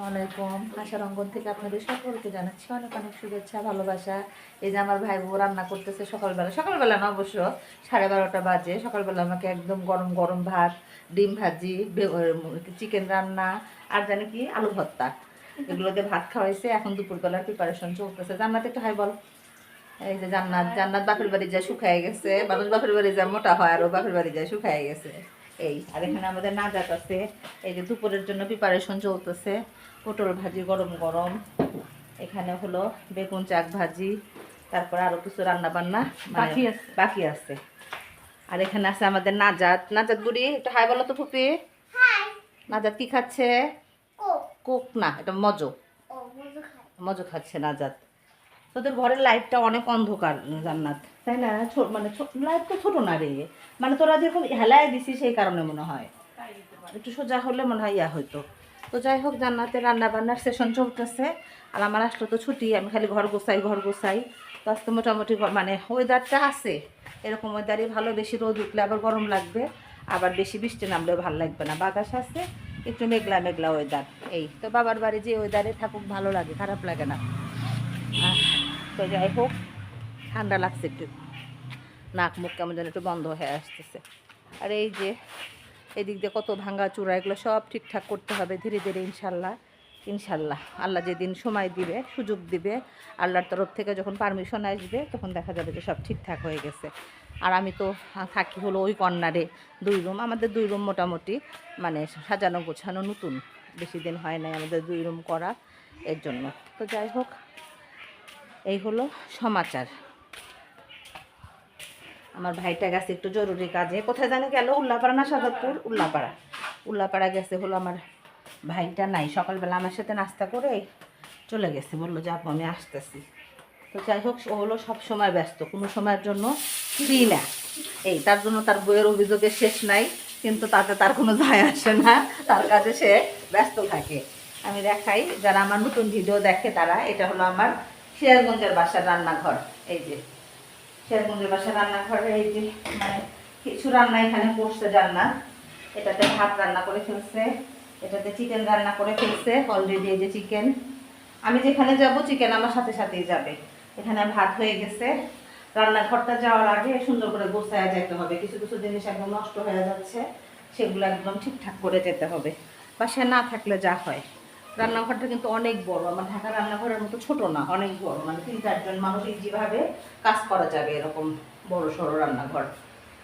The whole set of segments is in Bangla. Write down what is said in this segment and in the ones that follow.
আসসালামাইকুম আশার অঙ্গন থেকে আপনাদের সকলকে জানাচ্ছি অনেক অনেক শুভেচ্ছা, ভালোবাসা। এই যে আমার ভাই বউ রান্না করতেছে সকালবেলা। সকালবেলা না অবশ্য, সাড়ে বারোটা বাজে। সকালবেলা আমাকে একদম গরম গরম ভাত, ডিম ভাজি চিকেন রান্না, আর জানি কি, আলু ভর্তা। এগুলোতে ভাত খাওয়াইছে। এখন দুপুরবেলার প্রিপারেশন চলতেছে। জান্নাত একটু হাই বল। এই যে জান্নাত জান্নাত বাপের বাড়ি যায় শুকায় গেছে। মানুষ বাপের বাড়ি যায় মোটা হয় আরও বাপের বাড়ি যায় শুকায় গেছে। এই আর এখানে আমাদের নাজাত আছে। এই যে দুপুরের জন্য প্রিপারেশন চলতেছে। পটল ভাজি গরম গরম। এখানে হলো বেগুন চাক ভাজি। তারপর আরও কিছু রান্না বান্না বাকি আছে। বাকি আছে। আর এখানে আছে আমাদের নাজাত। নাজাত বুড়ি একটু হাই বলো তো ফুপি। নাজাত কি খাচ্ছে? কোক। না এটা মজো। মজো খাচ্ছে নাজাত। তোদের ঘরের লাইটটা অনেক অন্ধকার জান্নাত। তাই না? মানে লাইট তো ছোট না রে। মানে তোরা যেরকম হেলায় দিছি সেই কারণে মনে হয়। একটু সোজা হলে মনে হয় ইয়া হইতো। তো যাই হোক, জান্নাতে রান্না বান্নার সেশন চলতেছে। আর আমার আসলে তো ছুটি, আমি খালি ঘর গোছাই ঘর গোছাই। তো আজকে মোটামুটি মানে ওয়েদারটা আছে। এরকম ওয়েদারই ভালো, বেশি রোদ উঠলে আবার গরম লাগবে। আবার বেশি বৃষ্টি নামলেও ভালো লাগবে না। বাতাস আছে, একটু মেঘলা মেঘলা ওয়েদার এই, তো বাবার বাড়ি যে ওয়েদারে থাকুক, ভালো লাগে, খারাপ লাগে না। তো যাই হোক। ঠান্ডা লাগছে একটু। নাক মুখ কেমন যেন একটু বন্ধ হয়ে আসতেছে। আর এই যে এদিক দিয়ে কত ভাঙা চূড়া, এগুলো সব ঠিকঠাক করতে হবে ধীরে ধীরে ইনশাল্লাহ ইনশাল্লাহ। আল্লাহ যেদিন সময় দিবে, সুযোগ দিবে, আল্লাহর তরফ থেকে যখন পারমিশন আসবে, তখন দেখা যাবে যে সব ঠিকঠাক হয়ে গেছে। আর আমি তো থাকি হলো ওই কর্নারে, দুই রুম। আমাদের দুই রুম মোটামুটি মানে সাজানো গোছানো নতুন। বেশি দিন হয় নাই আমাদের দুই রুম করা এর জন্য। তো যাই হোক, এই হলো সমাচার। আমার ভাইটা গেছে একটু জরুরি কাজে। কোথায় জানে গেল উল্লাপাড়া না সাজাদপুর উল্লাপাড়া। উল্লাপাড়া গেছে হলো আমার ভাইটা নাই। সকালবেলা আমার সাথে নাস্তা করে চলে গেছে। বলল যে আপু আমি আসতেছি। তো যাই হোক, ও হলো সব সময় ব্যস্ত। কোনো সময়ের জন্য ফ্রি না। এই, তার জন্য তার বইয়ের অভিযোগের শেষ নাই। কিন্তু তাতে তার কোনো যায় আসে না। তার কাজে সে ব্যস্ত থাকে। আমি দেখাই, যারা আমার নতুন ভিডিও দেখে তারা, এটা হলো আমার সিরাজগঞ্জের বাসার রান্নাঘর। এই যে শেরগঞ্জের বাসা রান্নাঘরে এই যে মানে কিছু রান্না এখানে করছে রান্না এটাতে ভাত রান্না করে ফেলছে, এটাতে চিকেন রান্না করে ফেলছে অলরেডি এই যে চিকেন আমি যেখানে যাব চিকেন আমার সাথে সাথেই যাবে। এখানে ভাত হয়ে গেছে। রান্নাঘরটা যাওয়ার আগে সুন্দর করে গোছায় যেতে হবে। কিছু কিছু জিনিস একদম নষ্ট হয়ে যাচ্ছে, সেগুলো একদম ঠিকঠাক করে যেতে হবে। বাসায় না থাকলে যা হয়। রান্নাঘরটা কিন্তু অনেক বড়। আমার ঢাকা রান্নাঘরের মতো ছোট না, অনেক বড়। মানে তিন চারজন মানুষ যেভাবে কাজ করা যাবে এরকম বড় সড়ো রান্নাঘর।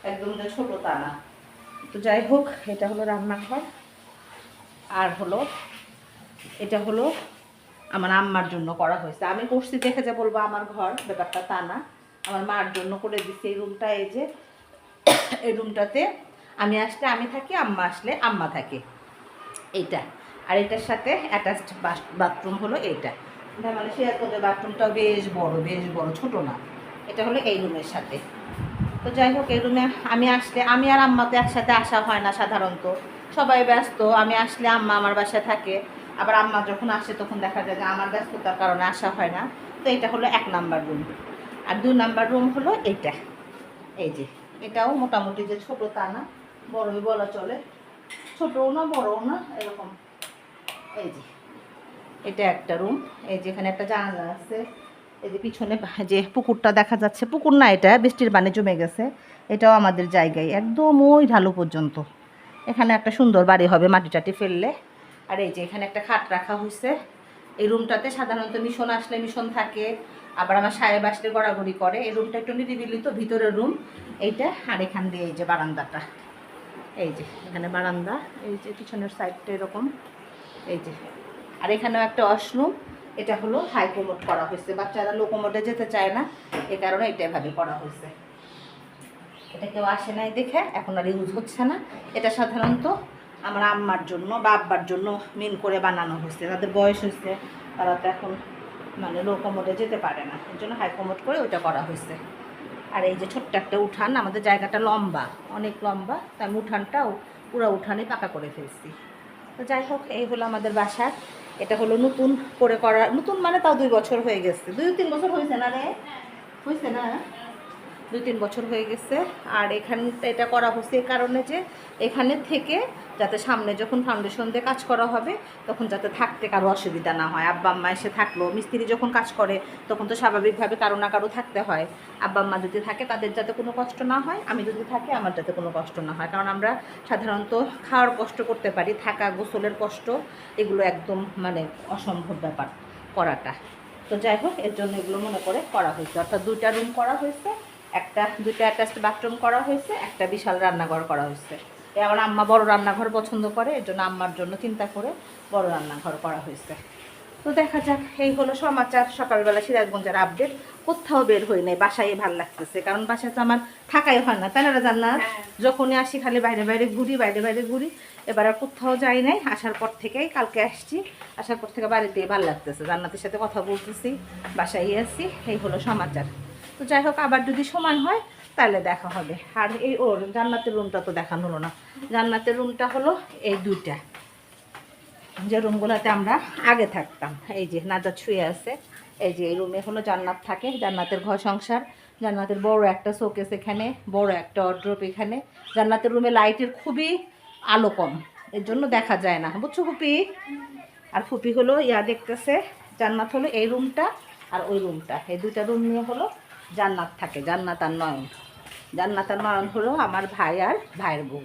একদম যে ছোট তা না। তো যাই হোক, এটা হলো রান্নাঘর। আর হলো, এটা হলো আমার আম্মার জন্য করা হয়েছে। আমি করছি দেখে যে বলব আমার ঘর, ব্যাপারটা তা না। আমার মার জন্য করে দিচ্ছি এই রুমটা, এই যে এই রুমটাতে আমি আসলে আমি থাকি, আম্মা আসলে আম্মা থাকে। এইটা। আর এটার সাথে অ্যাটাচড বাথরুম হলো এইটা। এটা মানে শেয়ারগঞ্জের বাথরুমটাও বেশ বড় বেশ বড়, ছোট না। এটা হলো এই রুমের সাথে। তো যাই হোক, এই রুমে আমি আসলে, আমি আর আম্মা তো একসাথে আসা হয় না সাধারণত। সবাই ব্যস্ত, আমি আসলে আম্মা আমার বাসায় থাকে। আবার আম্মা যখন আসে তখন দেখা যায় যে আমার ব্যস্ততার কারণে আসা হয় না। তো এটা হলো এক নাম্বার রুম আর দুই নাম্বার রুম হলো এইটা। এই যে, এটাও মোটামুটি যে ছোট তা না, বড়ই বলা চলে। ছোটও না, বড়ও না, এরকম। এই যে, এটা একটা রুম এই যে এখানে একটা জানালা আছে, এই যে পিছনে যে পুকুরটা দেখা যাচ্ছে, পুকুর না এটা, বৃষ্টির পানি জমে গেছে, এটাও আমাদের জায়গায়, একদম ওই ঢালু পর্যন্ত। এখানে একটা সুন্দর বাড়ি হবে মাটি টাটি ফেললে। আর এই যে এখানে একটা খাট রাখা হয়েছে এই রুমটাতে সাধারণত মিশন আসলে মিশন থাকে, আবার আমার সাহেব আসলে গড়াগড়ি করে, এই রুমটা একটু নিরিবিলি তো, ভিতরের রুম এইটা, আর এখান দিয়ে এই যে বারান্দাটা। এই যে, এখানে বারান্দা, এই যে পিছনের সাইডটা এরকম। এই যে। আর এখানেও একটা ওয়াশরুম এটা হলো হাই কোমোড করা হয়েছে। বাচ্চারা লো কোমোডে যেতে চায় না, এ কারণে এটা এভাবে করা হয়েছে। এটা কেউ আসে নাই দেখে, এখন আর ইউজ হচ্ছে না। এটা সাধারণত আমার আম্মার জন্য বা আব্বার জন্য মিন করে বানানো হয়েছে। তাদের বয়স হয়েছে, তারা তো এখন মানে লো কোমোডে যেতে পারে না। এর জন্য হাই কোমোড করে ওইটা করা হয়েছে। আর এই যে ছোট্ট একটা উঠান, আমাদের জায়গাটা লম্বা, অনেক লম্বা তাই আমি উঠানটাও পুরো উঠানে পাকা করে ফেলছি। তো যাই হোক, এই হলো আমাদের বাসা। এটা হলো নতুন করে করা নতুন মানে তাও দুই বছর হয়ে গেছে। দুই তিন বছর হয়েছে না রে? হয়েছে না? দুই তিন বছর হয়ে গেছে। আর এখানে, এটা করা হচ্ছে কারণে যে এখানে থেকে যাতে সামনে যখন ফাউন্ডেশন দিয়ে কাজ করা হবে, তখন যাতে থাকতে কারও অসুবিধা না হয়। আব্বা, আম্মা এসে থাকল, মিস্ত্রি যখন কাজ করে, তখন তো স্বাভাবিকভাবে কারও না কারও থাকতে হয়। আব্বা, আম্মা যদি থাকে, তাদের যাতে কোনো কষ্ট না হয়, আমি যদি থাকি, আমার যাতে কোনো কষ্ট না হয়। কারণ আমরা সাধারণত খাওয়ার কষ্ট করতে পারি, থাকা গোসলের কষ্ট, এগুলো একদম মানে অসম্ভব ব্যাপার করাটা। তো যাই হোক, এর জন্য এগুলো মনে করে করা হয়েছে। অর্থাৎ দুইটা রুম করা হয়েছে। একটা দুইটা অ্যাটাচড বাথরুম করা হয়েছে একটা বিশাল রান্নাঘর করা হয়েছে। এ আমার আম্মা বড় রান্নাঘর পছন্দ করে এর জন্য আম্মার জন্য চিন্তা করে বড় রান্নাঘর করা হয়েছে। তো দেখা যাক এই হলো সমাচার সকালবেলা সিরাজগঞ্জের আপডেট কোথাও বের হই নাই বাসায় ভালো লাগতেছে কারণ বাসায় তো আমার থাকাই হয় না তাই না জান্নাত যখনই আসি খালি বাইরে বাইরে ঘুরি বাইরে বাইরে ঘুরি। এবার আর কোথাও যাই নাই আসার পর থেকেই কালকে আসছি। আসার পর থেকে বাড়িতে ভালো লাগতেছে জান্নাতের সাথে কথা বলতেছি বাসায় আছি এই হলো সমাচার। তো যাই হোক, আবার যদি সময় হয়, তাহলে দেখা হবে। আর এই ওর জান্নাতের রুমটা তো দেখানো হলো না। জান্নাতের রুমটা হলো এই দুইটা। যে রুমগুলোতে আমরা আগে থাকতাম। এই যে নাজাত ছুঁয়ে আছে। এই যে এই রুমে হলো জান্নাত থাকে, জান্নাতের ঘর সংসার, জান্নাতের বড় একটা শোকেস এখানে, বড় একটা অড্রপ এখানে। জান্নাতের রুমে লাইটের খুবই আলো কম। এর জন্য দেখা যায় না। বুঝছ ফুপি? আর ফুপি হলো, ইয়া দেখতেছে, জান্নাত হলো এই রুমটা আর ওই রুমটা এই দুইটা রুম নিয়ে হলো জান্নাত থাকে, জান্নাত আর নয়ন। জান্নাত আর নয়ন হলো আমার ভাই আর ভাইয়ের বউ।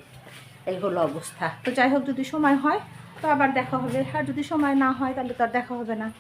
এই হলো অবস্থা। তো যাই হোক, যদি সময় হয়, তো আবার দেখা হবে। আর যদি সময় না হয়, তাহলে তো আর দেখা হবে না।